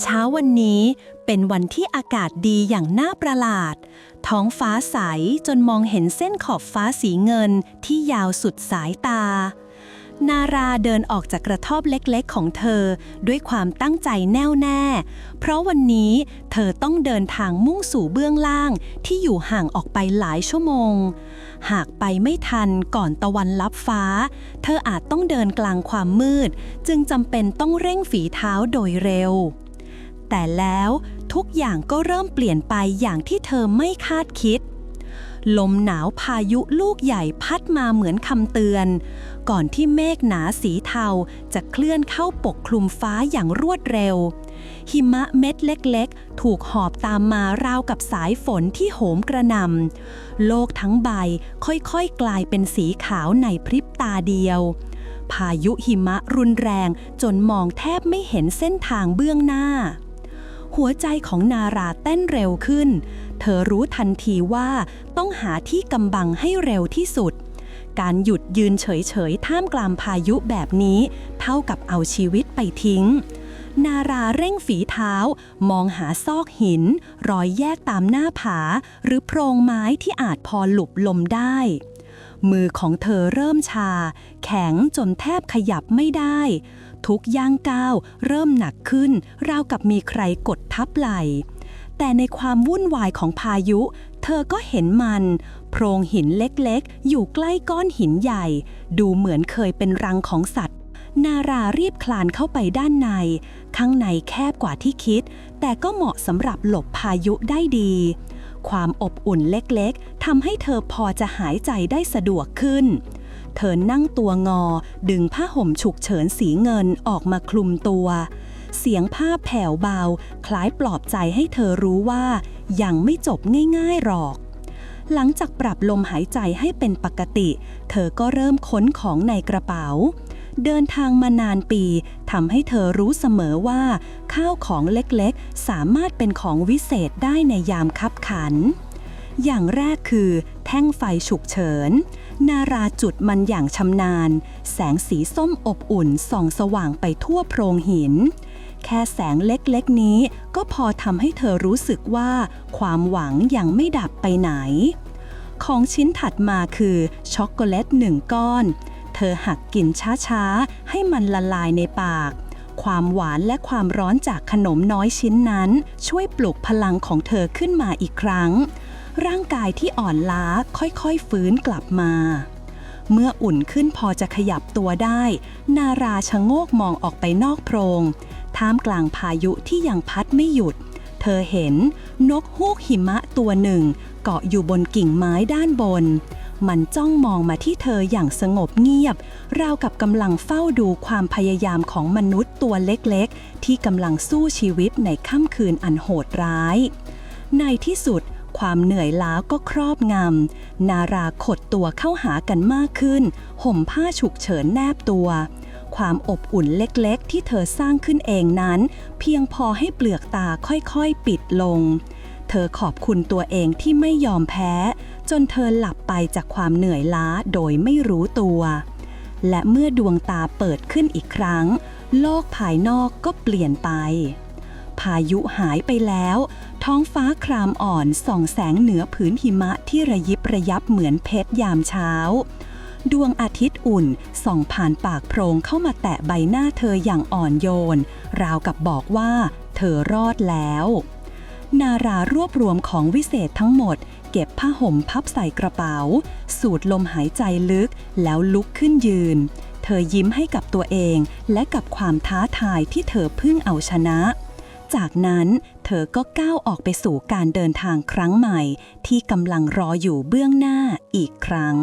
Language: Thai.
เช้าวันนี้เป็นวันที่อากาศดีอย่างน่าประหลาด ท้องฟ้าใสจนมองเห็นเส้นขอบฟ้าสีเงินที่ยาวสุดสายตา นาราเดินออกจากกระท่อมเล็กๆของเธอด้วยความตั้งใจแน่วแน่ เพราะวันนี้เธอต้องเดินทางมุ่งสู่เบื้องล่างที่อยู่ห่างออกไปหลายชั่วโมง หากไปไม่ทันก่อนตะวันลับฟ้า เธออาจต้องเดินกลางความมืด จึงจำเป็นต้องเร่งฝีเท้าโดยเร็ว แต่แล้วทุกอย่างก็เริ่มเปลี่ยนไปอย่างที่เธอไม่คาดคิด ลมหนาวพายุลูกใหญ่พัดมาเหมือนคำเตือน ก่อนที่เมฆหนาสีเทาจะเคลื่อนเข้าปกคลุมฟ้าอย่างรวดเร็ว หิมะเม็ดเล็กๆ ถูกหอบตามมาราวกับสายฝนที่โหมกระหน่ำโลกทั้งใบค่อยๆกลายเป็นสีขาวในพริบตาเดียวพายุหิมะรุนแรงจนมองแทบไม่เห็นเส้นทางเบื้องหน้า หัวใจของนาราเต้นเร็วขึ้น เธอรู้ทันทีว่าต้องหาที่กำบังให้เร็วที่สุด การหยุดยืนเฉยๆ ท่ามกลางพายุแบบนี้ เท่ากับเอาชีวิตไปทิ้ง นาราเร่งฝีเท้า มองหาซอกหิน รอยแยกตามหน้าผา หรือโพรงไม้ที่อาจพอหลบลมได้ มือของเธอเริ่มชา แข็งจนแทบขยับไม่ได้ ทุกย่างก้าวเริ่มหนักขึ้น ราวกับมีใครกดทับไหล แต่ในความวุ่นวายของพายุ เธอก็เห็นมัน โพรงหินเล็กๆ อยู่ใกล้ก้อนหินใหญ่ ดูเหมือนเคยเป็นรังของสัตว์ นารารีบคลานเข้าไปด้านใน ข้างในแคบกว่าที่คิด แต่ก็เหมาะสำหรับหลบพายุได้ดีความอบอุ่นเล็กๆ ทำให้เธอพอจะหายใจได้สะดวกขึ้น เธอนั่งตัวงอ ดึงผ้าห่มฉุกเฉินสีเงินออกมาคลุมตัว เสียงผ้าแผ่วเบา คล้ายปลอบใจให้เธอรู้ว่า ยังไม่จบง่ายๆหรอกหลังจากปรับลมหายใจให้เป็นปกติ เธอก็เริ่มค้นของในกระเป๋า เดินทางมานานปีทำให้เธอรู้เสมอว่า ข้าวของเล็กๆ สามารถเป็นของวิเศษได้ในยามคับขัน อย่างแรกคือ แท่งไฟฉุกเฉิน นาราจุดมันอย่างชำนาญ แสงสีส้มอบอุ่นส่องสว่างไปทั่วโพรงหิน แค่แสงเล็กๆนี้ก็พอทำให้เธอรู้สึกว่า ความหวังยังไม่ดับไปไหน ของชิ้นถัดมาคือช็อกโกแลตหนึ่งก้อน เธอหักกินช้าๆ ให้มันละลายในปาก ความหวานและความร้อนจากขนมน้อยชิ้นนั้น ช่วยปลุกพลังของเธอขึ้นมาอีกครั้ง ร่างกายที่อ่อนล้าค่อยๆฟื้นกลับมา เมื่ออุ่นขึ้นพอจะขยับตัวได้ นาราชะโงกมองออกไปนอกโพรง ท่ามกลางพายุที่ยังพัดไม่หยุด เธอเห็นนกฮูกหิมะตัวหนึ่ง เกาะอยู่บนกิ่งไม้ด้านบน มันจ้องมองมาที่เธออย่างสงบเงียบ ราวกับกำลังเฝ้าดูความพยายามของมนุษย์ตัวเล็กๆ ที่กำลังสู้ชีวิตในค่ำคืนอันโหดร้าย ในที่สุด ความเหนื่อยล้าก็ครอบงำ นาราขดตัวเข้าหากันมากขึ้น ห่มผ้าฉุกเฉินแนบตัว ความอบอุ่นเล็กๆ ที่เธอสร้างขึ้นเองนั้น เพียงพอให้เปลือกตาค่อยๆ ปิดลง เธอขอบคุณตัวเองที่ไม่ยอมแพ้ จนเธอหลับไปจากความเหนื่อยล้าโดยไม่รู้ตัว และเมื่อดวงตาเปิดขึ้นอีกครั้ง โลกภายนอกก็เปลี่ยนไปพายุหายไปแล้ว ท้องฟ้าครามอ่อนส่องแสงเหนือผืนหิมะที่ระยิบระยับเหมือนเพชรยามเช้า ดวงอาทิตย์อุ่นส่องผ่านปากโพรงเข้ามาแตะใบหน้าเธออย่างอ่อนโยน ราวกับบอกว่า เธอรอดแล้ว นารารวบรวมของวิเศษทั้งหมด เก็บผ้าห่มพับใส่กระเป๋า สูดลมหายใจลึกแล้วลุกขึ้นยืน เธอยิ้มให้กับตัวเองและกับความท้าทายที่เธอเพิ่งเอาชนะ จากนั้นเธอก็ก้าวออกไปสู่การเดินทางครั้งใหม่ ที่กำลังรออยู่เบื้องหน้าอีกครั้ง